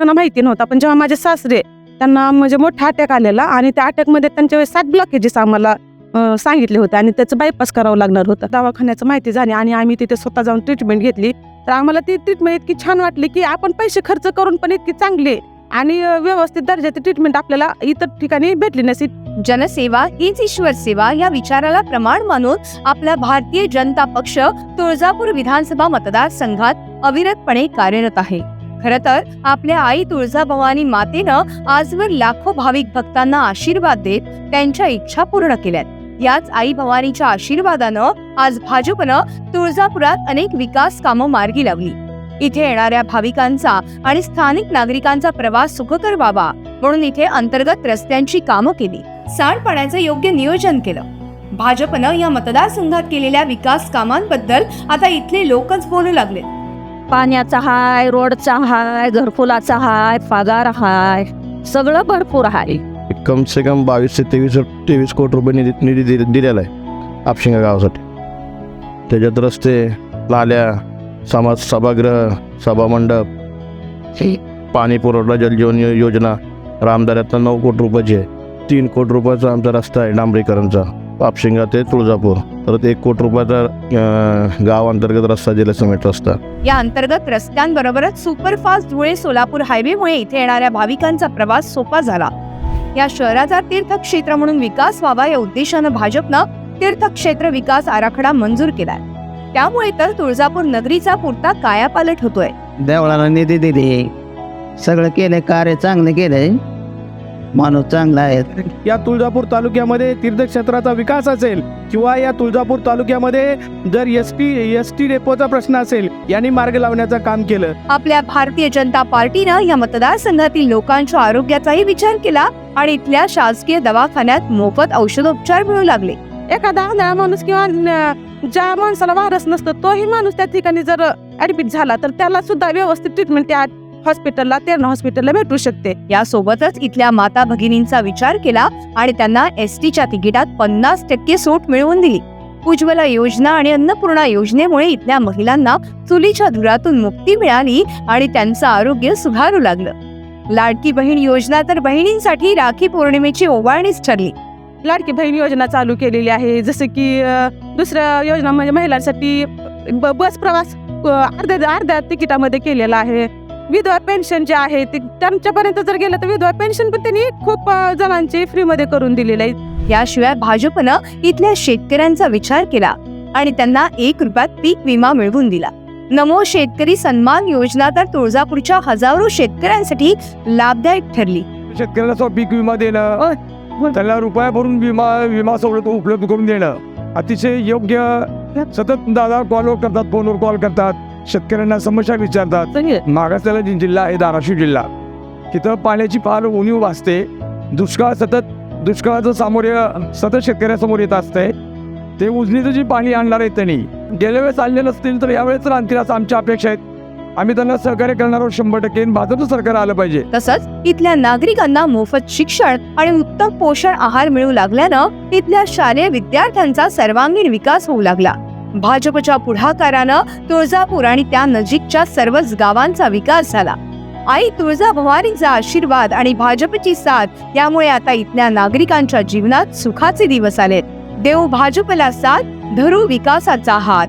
त्यांना माहिती नव्हता. पण जेव्हा माझे सासरे त्यांना म्हणजे मोठा अटॅक आलेला आणि त्या अटॅकमध्ये त्यांच्या वेळेस सात ब्लॉकेजेस आम्हाला सांगितले होते आणि त्याचं बायपास करावं लागणार होतं. दवाखान्याचं माहिती झाली आणि आम्ही तिथे स्वतः जाऊन ट्रीटमेंट घेतली. तर आम्हाला ती ट्रीटमेंट इतकी छान वाटली की आपण पैसे खर्च करून पण इतकी चांगली आणि व्यवस्थित दर्जाची ट्रीटमेंट आपल्याला इतर ठिकाणी भेटली नसती जनसेवा हीच ईश्वर सेवा या विचाराला प्रमाण मानून आपला भारतीय जनता पक्ष तुळजापूर विधानसभा मतदारसंघात अविरतपणे कार्यरत आहे. खर तर आपल्या आई तुळजाभवानी मातेनं आजवर लाखो भाविक भक्तांना आशीर्वाद देत त्यांच्या इच्छा पूर्ण केल्यात. याच आई भवानीच्या आशीर्वादानं आज भाजपनं तुळजापुरात अनेक विकास कामं मार्गी लावली. इथे येणाऱ्या भाविकांचा आणि स्थानिक नागरिकांचा प्रवास सुखकर व्हावा म्हणून इथे अंतर्गत रस्त्यांची कामं केली. सांडपाण्याचं योग्य नियोजन केलं. भाजपनं या मतदारसंघात केलेल्या विकास कामांबद्दल आता इथले लोकच बोलू लागले पाण्याचा हाय रोडचा हाय घरकुलाचा हाय पगार हाय सगळं भरपूर हाय कम से कम बावीस ते तेवीस तेवीस कोटी रुपये निधी निधी दिले दिलेला आहे आपशिंगा गावासाठी. त्याच्यात रस्ते नाल्या समाज सभागृह सभामंडप पाणी पुरवठा जलजीवन यो- योजना रामदाऱ्यातला नऊ कोटी रुपयाची आहे. तीन कोटी रुपयाचा आमचा रस्ता आहे डांबरीकरणचा. आपशिंगा ते तुळजापूर. परत एक कोटी रुपयाचा गाव अंतर्गत रस्ता दिला सिमेंट रस्ता. या अंतर्गत रस्त्यांबरोबरच सुपरफास्ट धुळे सोलापूर हायवेमुळे इथे येणाऱ्या भाविकांचा प्रवास सोपा झाला. या शहराचा तीर्थक्षेत्र म्हणून विकास व्हावा या उद्देशानं भाजपनं तीर्थक्षेत्र विकास आराखडा मंजूर केलाय. त्यामुळे तर तुळजापूर नगरीचा पुरता कायापालट होतोय. देवळाला निधी दिली. सगळं केलंय कार्य चांगलं केलंय. माणूस चांगला आहे. या तुळजापूर तालुक्यामध्ये तीर्थक्षेत्राचा विकास असेल किंवा या तुळजापूर तालुक्यामध्ये जर एस टी एस टी डेपोचा प्रश्न असेल यांनी मार्ग लावण्याचं काम केलं. आपल्या भारतीय जनता पार्टीनं या मतदारसंघातील लोकांच्या आरोग्याचाही विचार केला आणि इथल्या शासकीय दवाखान्यात मोफत औषधोपचार मिळू लागले. एखादा आंधळा माणूस किंवा न- ज्या माणसाला वारस नसतं तोही माणूस त्या ठिकाणी जर ऍडमिट झाला तर त्याला सुद्धा व्यवस्थित ट्रीटमेंट त्या हॉस्पिटलला तेरणा हॉस्पिटलला भेटू शकते. यासोबतच इथल्या माता भगिनींचा विचार केला आणि त्यांना एस टीच्या तिकिटात पन्नास टक्के सूट मिळवून दिली. उज्ज्वला योजना आणि अन्नपूर्णा योजनेमुळे इथल्या महिलांना चुलीच्या धुरातून मुक्ती मिळाली आणि त्यांचं आरोग्य सुधारू लागलं. लाडकी बहीण योजना तर बहिणींसाठी राखी पौर्णिमेची ओवाळणीच ठरली. लाडकी बहीण योजना चालू केलेली आहे. जसं की दुसऱ्या योजना म्हणजे महिलांसाठी ब- बस प्रवास अर्ध्या अर्ध्या तिकिटामध्ये केलेला आहे. विधवा पेन्शन जे आहे ते त्यांच्यापर्यंत जर गेलं तर विधवा पेन्शन पण त्यांनी खूप जणांची फ्रीमध्ये करून दिलेलं आहे. याशिवाय भाजपनं इथल्या शेतकऱ्यांचा विचार केला आणि त्यांना एक रुपयात पीक विमा मिळवून दिला. नमो शेतकरी सन्मान योजना तर तुळजापूरच्या हजारो शेतकऱ्यांसाठी लाभदायक ठरली. शेतकऱ्याला पीक विमा देणं त्याला रुपया भरून विमा विमा सवलत उपलब्ध करून देणं. अतिशय योग्य सतत दादा कॉलवर करतात फोनवर कॉल करतात. शेतकऱ्यांना समस्या विचारतात. मागासलेला जि- जिल्हा आहे धाराशिव जिल्हा. तिथं पाण्याची फार उणीव भासते दुष्काळ सतत दुष्काळाचं सामोरे सतत शेतकऱ्यासमोर येत असतंय ते उजनीचं जे पाणी आणणार आहे त्यांनी गेल्या वेळेस आणले नसतील तर यावेळेस तर आणतील असं आमच्या अपेक्षा आहेत. आम्ही त्यांना सहकार्य करणार आहोत शंभर टक्के. भाजपचं सरकार आलं पाहिजे. तसंच इथल्या नागरिकांना मोफत शिक्षण आणि उत्तम पोषण आहार मिळू लागल्यानं इथल्या शालेय विद्यार्थ्यांचा सर्वांगीण विकास होऊ लागला. भाजपच्या पुढाकारानं तुळजापूर आणि त्या नजीकच्या सर्वच गावांचा विकास झाला. आई तुळजा भवानीचा आशीर्वाद आणि भाजपची साथ यामुळे आता इथल्या नागरिकांच्या जीवनात सुखाचे दिवस आलेत. देव भाजपला साथ धरू विकासाचा हात.